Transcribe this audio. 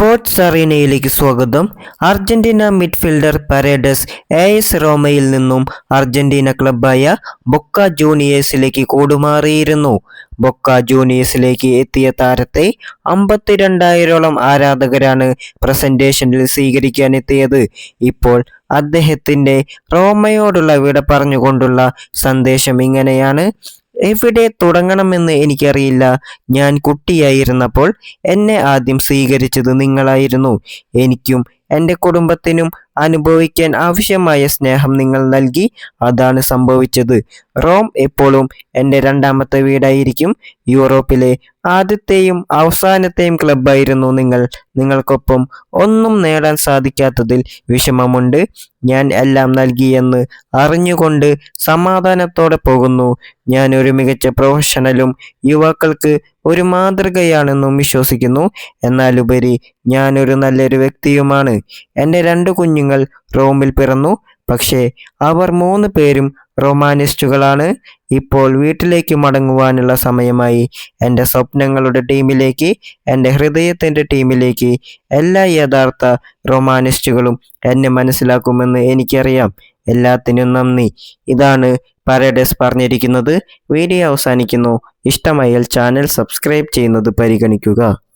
Sports അറീനയിലേക്ക് സ്വാഗതം. Argentina midfielder Paredes A S റോമയിൽ നിന്നും അർജന്റീന ക്ലബായ ബൊക്ക ജൂനിയേഴ്സിലേക്ക് കൂടുമാറിയിരുന്നു. ബൊക്ക ജൂനിയേഴ്സിലേക്ക് എത്തിയ താരത്തെ അമ്പത്തിരണ്ടായിരോളം ആരാധകരാണ് പ്രസന്റേഷനിൽ സ്വീകരിക്കാൻ എത്തിയത് ഇപ്പോൾ അദ്ദേഹത്തിന്റെ റോമയോടുള്ള വിട പറഞ്ഞുകൊണ്ടുള്ള സന്ദേശം ഇങ്ങനെയാണ്. എവിടെ തുടങ്ങണമെന്ന് എനിക്കറിയില്ല. ഞാൻ കുട്ടിയായിരുന്നപ്പോൾ എന്നെ ആദ്യം സ്വീകരിച്ചത് നിങ്ങളായിരുന്നു. എനിക്കും എന്റെ കുടുംബത്തിനും അനുഭവിക്കാൻ ആവശ്യമായ സ്നേഹം നിങ്ങൾ നൽകി അതാണ് സംഭവിച്ചത്. റോം എപ്പോഴും എന്റെ രണ്ടാമത്തെ വീടായിരിക്കും. യൂറോപ്പിലെ ആദ്യത്തെയും അവസാനത്തെയും ക്ലബ്ബായിരുന്നു നിങ്ങൾ. നിങ്ങൾക്കൊപ്പം ഒന്നും നേടാൻ സാധിക്കാത്തതിൽ വിഷമമുണ്ട്. ഞാൻ എല്ലാം നൽകിയെന്ന് അറിഞ്ഞുകൊണ്ട് സമാധാനത്തോടെ പോകുന്നു. ഞാൻ ഒരു മികച്ച പ്രൊഫഷണലും യുവാക്കൾക്ക് ഒരു മാതൃകയാണെന്നും വിശ്വസിക്കുന്നു. എന്നാലുപരി ഞാനൊരു നല്ലൊരു വ്യക്തിയുമാണ്. എന്റെ രണ്ട് കുഞ്ഞുങ്ങൾ റോമിൽ പിറന്നു. പക്ഷേ അവർ മൂന്ന് പേരും റൊമാനിസ്റ്റുകളാണ്. ഇപ്പോൾ വീട്ടിലേക്ക് മടങ്ങുവാനുള്ള സമയമായി. എന്റെ സ്വപ്നങ്ങളുടെ ടീമിലേക്ക് എന്റെ ഹൃദയത്തിന്റെ ടീമിലേക്ക് എല്ലാ യഥാർത്ഥ റൊമാനിസ്റ്റുകളും എന്നെ മനസ്സിലാക്കുമെന്ന് എനിക്കറിയാം. എല്ലാത്തിനും നന്ദി. ഇതാണ് പരഡസ് പറഞ്ഞിരിക്കുന്നത്. വീഡിയോ അവസാനിക്കുന്നു. ഇഷ്ടമായാൽ ചാനൽ സബ്സ്ക്രൈബ് ചെയ്യുന്നത് പരിഗണിക്കുക.